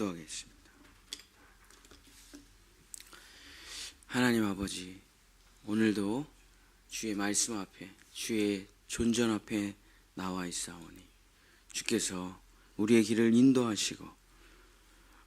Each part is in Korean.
기도하겠습니다. 하나님 아버지, 오늘도 주의 말씀 앞에, 주의 존전 앞에 나와 있사오니 주께서 우리의 길을 인도하시고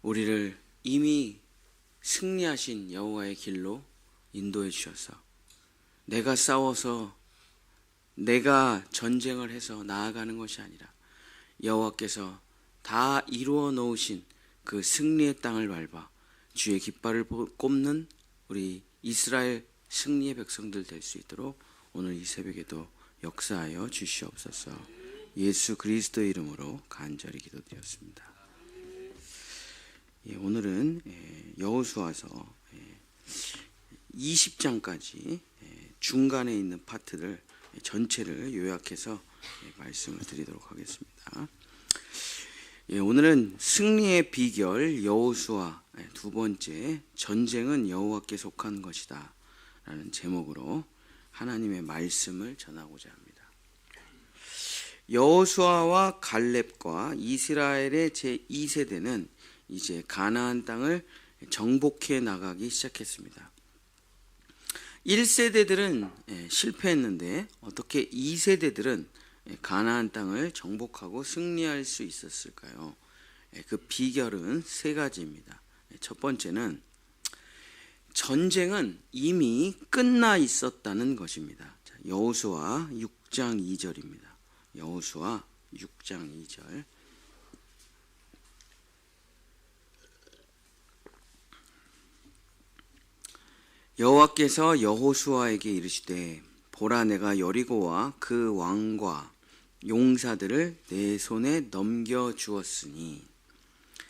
우리를 이미 승리하신 여호와의 길로 인도해 주셔서 내가 싸워서 내가 전쟁을 해서 나아가는 것이 아니라 여호와께서 다 이루어 놓으신 그 승리의 땅을 밟아 주의 깃발을 꼽는 우리 이스라엘 승리의 백성들 될 수 있도록 오늘 이 새벽에도 역사하여 주시옵소서. 예수 그리스도의 이름으로 간절히 기도드렸습니다. 예, 오늘은 예, 여호수아서 예, 20장까지 예, 중간에 있는 파트를 예, 전체를 요약해서 예, 말씀을 드리도록 하겠습니다. 예, 오늘은 승리의 비결 여호수아 예, 두 번째 전쟁은 여호와께 속한 것이다 라는 제목으로 하나님의 말씀을 전하고자 합니다. 여호수아와 갈렙과 이스라엘의 제 2세대는 이제 가나안 땅을 정복해 나가기 시작했습니다. 1세대들은 예, 실패했는데 어떻게 2세대들은 예, 가나안 땅을 정복하고 승리할 수 있었을까요? 예, 그 비결은 세 가지입니다. 첫 번째는 전쟁은 이미 끝나 있었다는 것입니다. 여호수아 6장 2절입니다. 여호수아 6장 2절 여호와께서 여호수아에게 이르시되 보라 내가 여리고와 그 왕과 용사들을 내 손에 넘겨 주었으니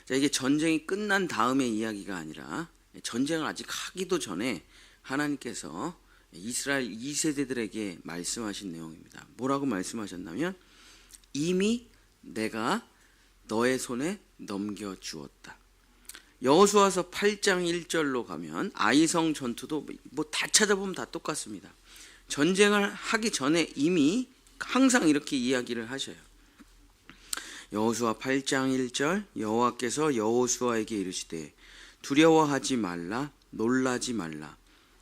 자 이게 전쟁이 끝난 다음의 이야기가 아니라 전쟁을 아직 하기도 전에 하나님께서 이스라엘 2세대들에게 말씀하신 내용입니다. 뭐라고 말씀하셨냐면 이미 내가 너의 손에 넘겨 주었다. 여호수아서 8장 1절로 가면 아이성 전투도 뭐 다 찾아보면 다 똑같습니다. 전쟁을 하기 전에 이미 항상 이렇게 이야기를 하셔요. 여호수아 8장 1절 여호와께서 여호수아에게 이르시되 두려워하지 말라 놀라지 말라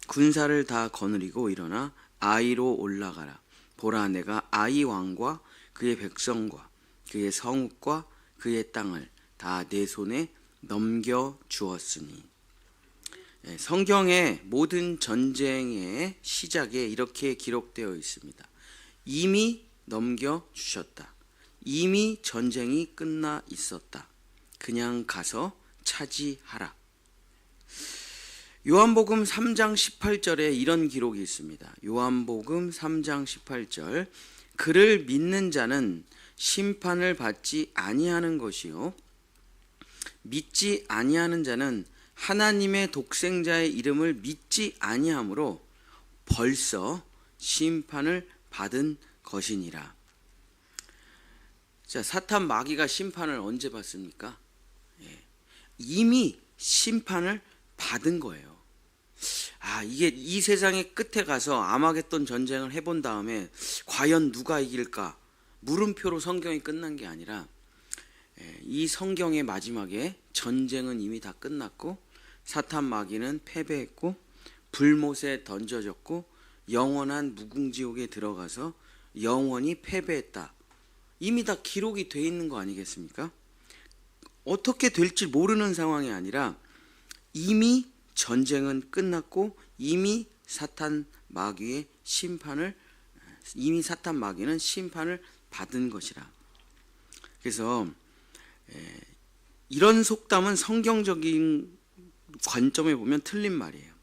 군사를 다 거느리고 일어나 아이로 올라가라 보라 내가 아이 왕과 그의 백성과 그의 성읍과 그의 땅을 다 내 손에 넘겨 주었으니 예, 성경의 모든 전쟁의 시작에 이렇게 기록되어 있습니다. 이미 넘겨 주셨다. 이미 전쟁이 끝나 있었다. 그냥 가서 차지하라. 요한복음 3장 18절에 이런 기록이 있습니다. 요한복음 3장 18절 그를 믿는 자는 심판을 받지 아니하는 것이요 믿지 아니하는 자는 하나님의 독생자의 이름을 믿지 아니하므로 벌써 심판을 받은 것이니라. 자, 사탄 마귀가 심판을 언제 받습니까? 예, 이미 심판을 받은 거예요. 아, 이게 이 세상의 끝에 가서 아마겟돈 전쟁을 해본 다음에 과연 누가 이길까? 물음표로 성경이 끝난 게 아니라 예, 이 성경의 마지막에 전쟁은 이미 다 끝났고 사탄 마귀는 패배했고 불못에 던져졌고 영원한 무궁지옥에 들어가서 영원히 패배했다. 이미 다 기록이 돼 있는 거 아니겠습니까? 어떻게 될지 모르는 상황이 아니라 이미 전쟁은 끝났고 이미 사탄 마귀의 심판을 이미 사탄 마귀는 심판을 받은 것이라. 그래서 이런 속담은 성경적인 관점에 보면 틀린 말이에요.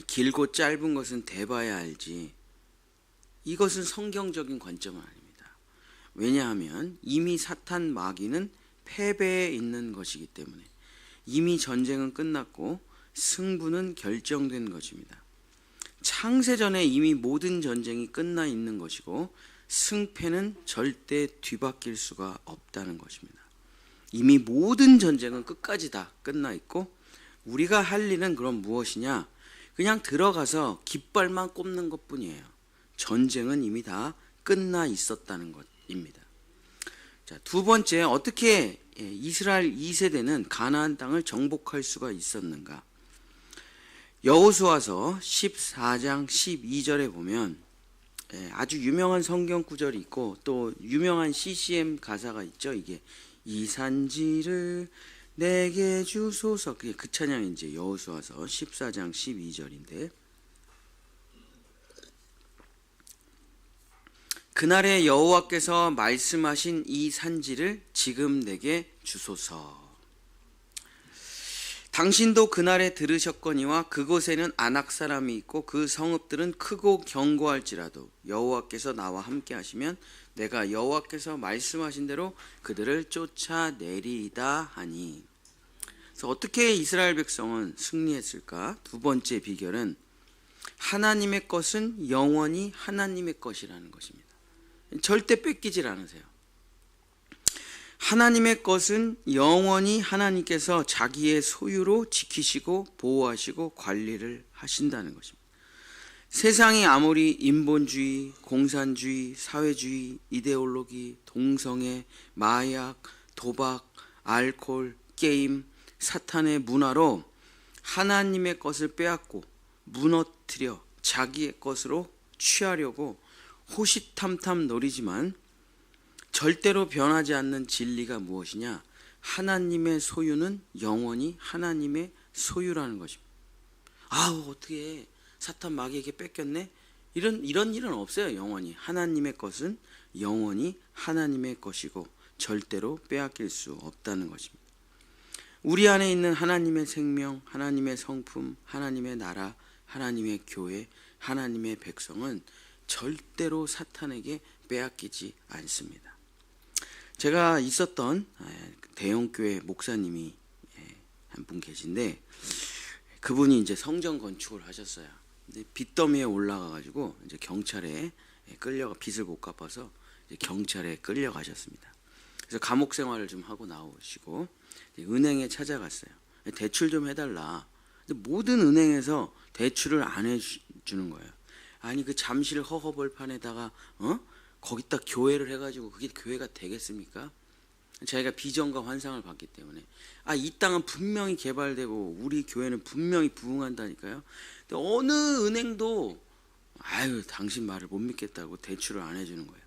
길고 짧은 것은 대봐야 알지. 이것은 성경적인 관점은 아닙니다. 왜냐하면 이미 사탄 마귀는 패배에 있는 것이기 때문에 이미 전쟁은 끝났고 승부는 결정된 것입니다. 창세전에 이미 모든 전쟁이 끝나 있는 것이고 승패는 절대 뒤바뀔 수가 없다는 것입니다. 이미 모든 전쟁은 끝까지 다 끝나 있고 우리가 할 일은 그럼 무엇이냐? 그냥 들어가서 깃발만 꼽는 것 뿐이에요. 전쟁은 이미 다 끝나 있었다는 것입니다. 자, 두 번째 어떻게 예, 이스라엘 2세대는 가나안 땅을 정복할 수가 있었는가? 여호수아서 14장 12절에 보면 예, 아주 유명한 성경 구절이 있고 또 유명한 CCM 가사가 있죠. 이게 이 산지를 내게 주소서 그게 그 찬양이 이제 여호수아서 14장 12절인데 그날에 여호와께서 말씀하신 이 산지를 지금 내게 주소서. 당신도 그날에 들으셨거니와 그곳에는 안악 사람이 있고 그 성읍들은 크고 견고할지라도 여호와께서 나와 함께 하시면 내가 여호와께서 말씀하신 대로 그들을 쫓아내리이다 하니. 그래서 어떻게 이스라엘 백성은 승리했을까? 두 번째 비결은 하나님의 것은 영원히 하나님의 것이라는 것입니다. 절대 뺏기질 않으세요. 하나님의 것은 영원히 하나님께서 자기의 소유로 지키시고 보호하시고 관리를 하신다는 것입니다. 세상이 아무리 인본주의, 공산주의, 사회주의, 이데올로기, 동성애, 마약, 도박, 알코올, 게임, 사탄의 문화로 하나님의 것을 빼앗고 무너뜨려 자기의 것으로 취하려고 호시탐탐 노리지만 절대로 변하지 않는 진리가 무엇이냐? 하나님의 소유는 영원히 하나님의 소유라는 것입니다. 아우 어떻게 사탄 마귀에게 뺏겼네? 이런 이런 일은 없어요. 영원히 하나님의 것은 영원히 하나님의 것이고 절대로 빼앗길 수 없다는 것입니다. 우리 안에 있는 하나님의 생명, 하나님의 성품, 하나님의 나라, 하나님의 교회, 하나님의 백성은 절대로 사탄에게 빼앗기지 않습니다. 제가 있었던 대형교회 목사님이 한 분 계신데 그분이 이제 성전 건축을 하셨어요. 빚더미에 올라가 가지고 이제 경찰에 끌려가 빚을 못 갚아서 경찰에 끌려가셨습니다. 그래서 감옥 생활을 좀 하고 나오시고 은행에 찾아갔어요. 대출 좀 해달라. 근데 모든 은행에서 대출을 안 해주는 거예요. 아니 그 잠실 허허벌판에다가 어 거기다 교회를 해가지고 그게 교회가 되겠습니까? 자기가 비전과 환상을 봤기 때문에 아 이 땅은 분명히 개발되고 우리 교회는 분명히 부흥한다니까요. 근데 어느 은행도 아유 당신 말을 못 믿겠다고 대출을 안 해주는 거예요.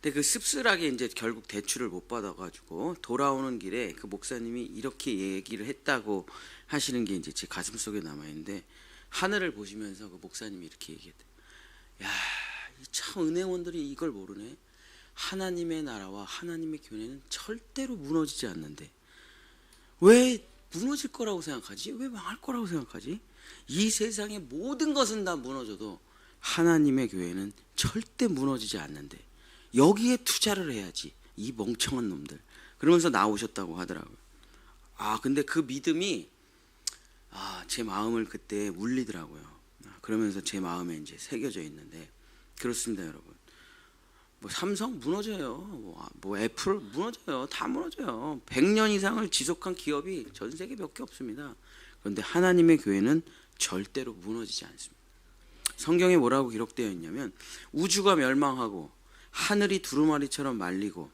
근데 그 씁쓸하게 이제 결국 대출을 못 받아가지고 돌아오는 길에 그 목사님이 이렇게 얘기를 했다고 하시는 게 이제 제 가슴 속에 남아 있는데 하늘을 보시면서 그 목사님이 이렇게 얘기했대. 야, 참 은행원들이 이걸 모르네. 하나님의 나라와 하나님의 교회는 절대로 무너지지 않는데 왜 무너질 거라고 생각하지? 왜 망할 거라고 생각하지? 이 세상의 모든 것은 다 무너져도 하나님의 교회는 절대 무너지지 않는데 여기에 투자를 해야지 이 멍청한 놈들 그러면서 나오셨다고 하더라고요. 아 근데 그 믿음이 아, 제 마음을 그때 울리더라고요. 아, 그러면서 제 마음에 이제 새겨져 있는데 그렇습니다, 여러분. 뭐 삼성 무너져요. 뭐, 아, 뭐 애플 무너져요. 다 무너져요. 100년 이상을 지속한 기업이 전 세계 몇 개 없습니다. 그런데 하나님의 교회는 절대로 무너지지 않습니다. 성경에 뭐라고 기록되어 있냐면 우주가 멸망하고 하늘이 두루마리처럼 말리고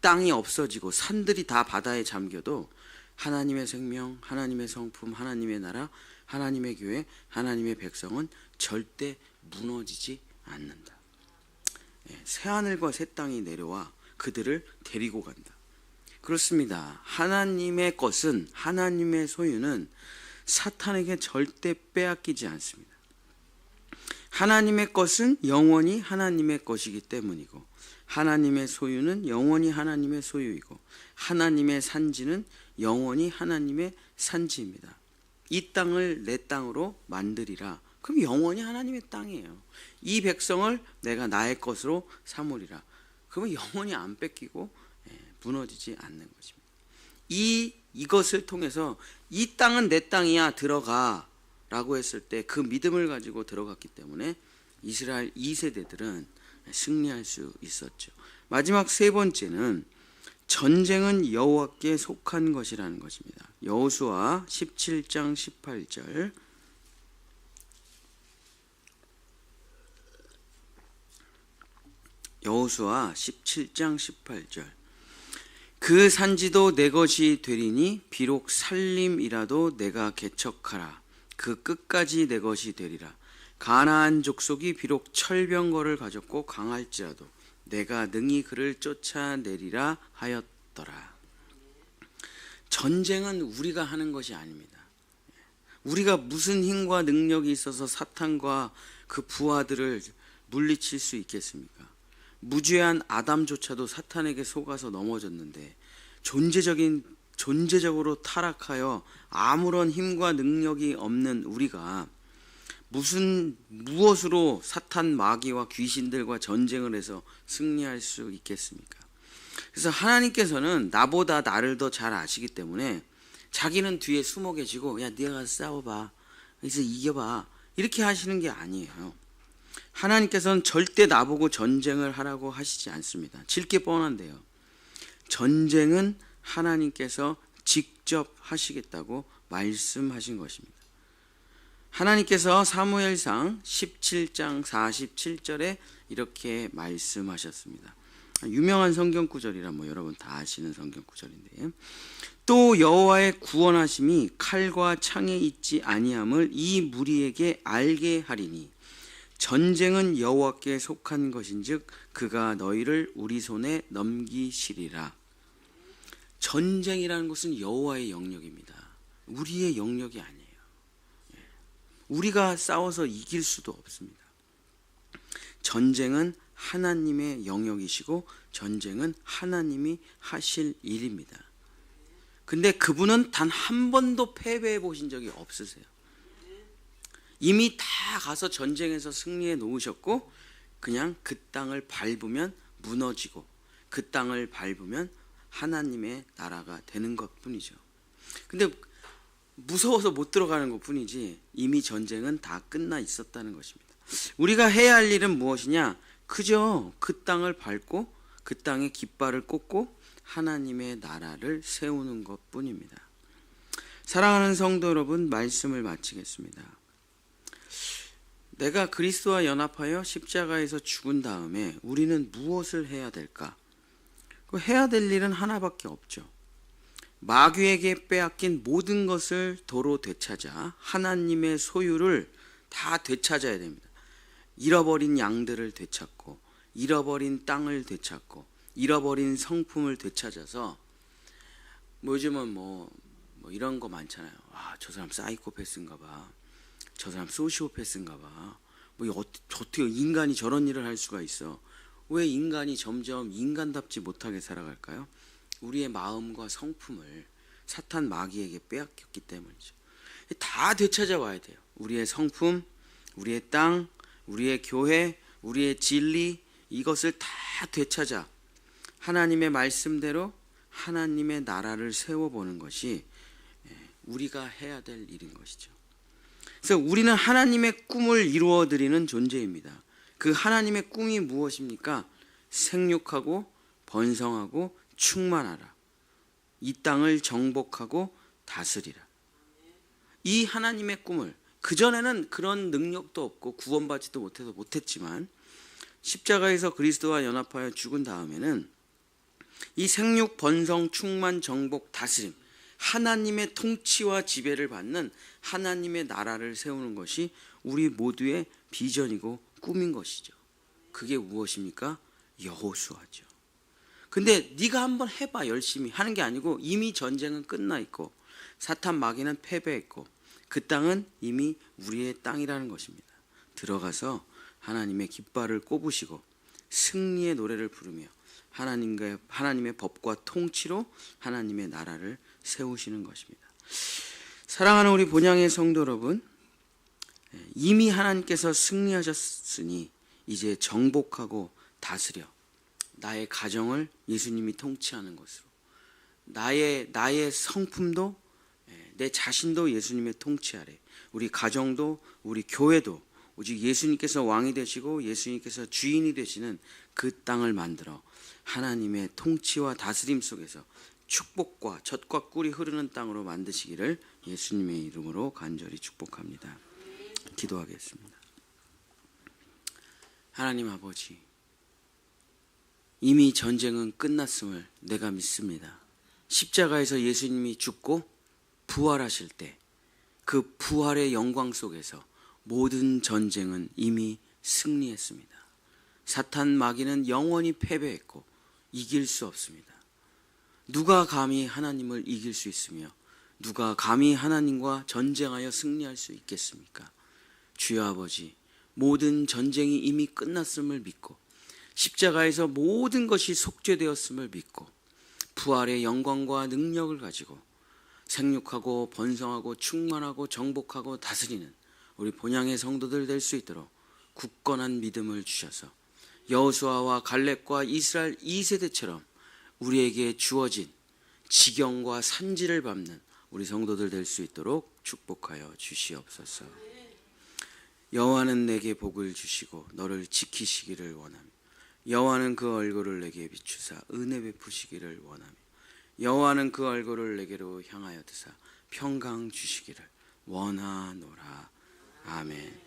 땅이 없어지고 산들이 다 바다에 잠겨도 하나님의 생명, 하나님의 성품, 하나님의 나라, 하나님의 교회, 하나님의 백성은 절대 무너지지 않는다. 예, 새 하늘과 새 땅이 내려와 그들을 데리고 간다. 그렇습니다. 하나님의 것은 하나님의 소유는 사탄에게 절대 빼앗기지 않습니다. 하나님의 것은 영원히 하나님의 것이기 때문이고 하나님의 소유는 영원히 하나님의 소유이고 하나님의 산지는 영원히 하나님의 산지입니다. 이 땅을 내 땅으로 만들이라. 그럼 영원히 하나님의 땅이에요. 이 백성을 내가 나의 것으로 삼으리라. 그러면 영원히 안 뺏기고 예, 무너지지 않는 것입니다. 이 이것을 통해서 이 땅은 내 땅이야 들어가라고 했을 때 그 믿음을 가지고 들어갔기 때문에 이스라엘 2세대들은 승리할 수 있었죠. 마지막 세 번째는 전쟁은 여호와께 속한 것이라는 것입니다. 여호수아 17장 18절 여호수아 17장 18절. 그 산지도 내 것이 되리니 비록 살림이라도 내가 개척하라. 그 끝까지 내 것이 되리라. 가나안 족속이 비록 철병거를 가졌고 강할지라도 내가 능히 그를 쫓아내리라 하였더라. 전쟁은 우리가 하는 것이 아닙니다. 우리가 무슨 힘과 능력이 있어서 사탄과 그 부하들을 물리칠 수 있겠습니까? 무죄한 아담조차도 사탄에게 속아서 넘어졌는데 존재적인 존재적으로 타락하여 아무런 힘과 능력이 없는 우리가 무슨 무엇으로 사탄 마귀와 귀신들과 전쟁을 해서 승리할 수 있겠습니까? 그래서 하나님께서는 나보다 나를 더 잘 아시기 때문에 자기는 뒤에 숨어 계시고 야 네가 싸워봐 그래서 이겨봐 이렇게 하시는 게 아니에요. 하나님께서는 절대 나보고 전쟁을 하라고 하시지 않습니다. 질게 뻔한데요. 전쟁은 하나님께서 직접 하시겠다고 말씀하신 것입니다. 하나님께서 사무엘상 17장 47절에 이렇게 말씀하셨습니다. 유명한 성경 구절이라 뭐 여러분 다 아시는 성경 구절인데 또 여호와의 구원하심이 칼과 창에 있지 아니함을 이 무리에게 알게 하리니 전쟁은 여호와께 속한 것인즉 그가 너희를 우리 손에 넘기시리라. 전쟁이라는 것은 여호와의 영역입니다. 우리의 영역이 아니에요. 예. 우리가 싸워서 이길 수도 없습니다. 전쟁은 하나님의 영역이시고 전쟁은 하나님이 하실 일입니다. 근데 그분은 단 한 번도 패배해 보신 적이 없으세요. 이미 다 가서 전쟁에서 승리해 놓으셨고 그냥 그 땅을 밟으면 무너지고 그 땅을 밟으면 하나님의 나라가 되는 것뿐이죠. 근데 무서워서 못 들어가는 것뿐이지 이미 전쟁은 다 끝나 있었다는 것입니다. 우리가 해야 할 일은 무엇이냐? 그저 그 땅을 밟고 그 땅에 깃발을 꽂고 하나님의 나라를 세우는 것뿐입니다. 사랑하는 성도 여러분, 말씀을 마치겠습니다. 내가 그리스도와 연합하여 십자가에서 죽은 다음에 우리는 무엇을 해야 될까? 그 해야 될 일은 하나밖에 없죠. 마귀에게 빼앗긴 모든 것을 도로 되찾아 하나님의 소유를 다 되찾아야 됩니다. 잃어버린 양들을 되찾고 잃어버린 땅을 되찾고 잃어버린 성품을 되찾아서 뭐 요즘은 뭐, 뭐 이런 거 많잖아요. 아, 저 사람 사이코패스인가 봐. 저 사람 소시오패스인가 봐. 뭐 어떻게 인간이 저런 일을 할 수가 있어? 왜 인간이 점점 인간답지 못하게 살아갈까요? 우리의 마음과 성품을 사탄 마귀에게 빼앗겼기 때문이죠. 다 되찾아 와야 돼요. 우리의 성품, 우리의 땅, 우리의 교회, 우리의 진리 이것을 다 되찾아 하나님의 말씀대로 하나님의 나라를 세워보는 것이 예, 우리가 해야 될 일인 것이죠. 그래서 우리는 하나님의 꿈을 이루어 드리는 존재입니다. 그 하나님의 꿈이 무엇입니까? 생육하고 번성하고 충만하라. 이 땅을 정복하고 다스리라. 이 하나님의 꿈을 그전에는 그런 능력도 없고 구원받지도 못해서 못했지만 십자가에서 그리스도와 연합하여 죽은 다음에는 이 생육 번성 충만 정복 다스림 하나님의 통치와 지배를 받는 하나님의 나라를 세우는 것이 우리 모두의 비전이고 꿈인 것이죠. 그게 무엇입니까? 여호수아죠. 근데 네가 한번 해봐 열심히 하는 게 아니고 이미 전쟁은 끝나 있고 사탄 마귀는 패배했고 그 땅은 이미 우리의 땅이라는 것입니다. 들어가서 하나님의 깃발을 꼽으시고 승리의 노래를 부르며 하나님과 하나님의 법과 통치로 하나님의 나라를 세우시는 것입니다. 사랑하는 우리 본향의 성도 여러분, 이미 하나님께서 승리하셨으니 이제 정복하고 다스려 나의 가정을 예수님이 통치하는 것으로 나의 나의 성품도 내 자신도 예수님의 통치하래. 우리 가정도 우리 교회도 오직 예수님께서 왕이 되시고 예수님께서 주인이 되시는 그 땅을 만들어 하나님의 통치와 다스림 속에서 축복과 젖과 꿀이 흐르는 땅으로 만드시기를 예수님의 이름으로 간절히 축복합니다. 기도하겠습니다. 하나님 아버지, 이미 전쟁은 끝났음을 내가 믿습니다. 십자가에서 예수님이 죽고 부활하실 때 그 부활의 영광 속에서 모든 전쟁은 이미 승리했습니다. 사탄 마귀는 영원히 패배했고 이길 수 없습니다. 누가 감히 하나님을 이길 수 있으며 누가 감히 하나님과 전쟁하여 승리할 수 있겠습니까? 주여 아버지, 모든 전쟁이 이미 끝났음을 믿고 십자가에서 모든 것이 속죄되었음을 믿고 부활의 영광과 능력을 가지고 생육하고 번성하고 충만하고 정복하고 다스리는 우리 본향의 성도들 될 수 있도록 굳건한 믿음을 주셔서 여호수아와 갈렙과 이스라엘 2세대처럼 우리에게 주어진 지경과 산지를 밟는 우리 성도들 될 수 있도록 축복하여 주시옵소서. 여호와는 내게 복을 주시고 너를 지키시기를 원하며 여호와는 그 얼굴을 내게 비추사 은혜 베푸시기를 원하며 여호와는 그 얼굴을 내게로 향하여 드사 평강 주시기를 원하노라. 아멘.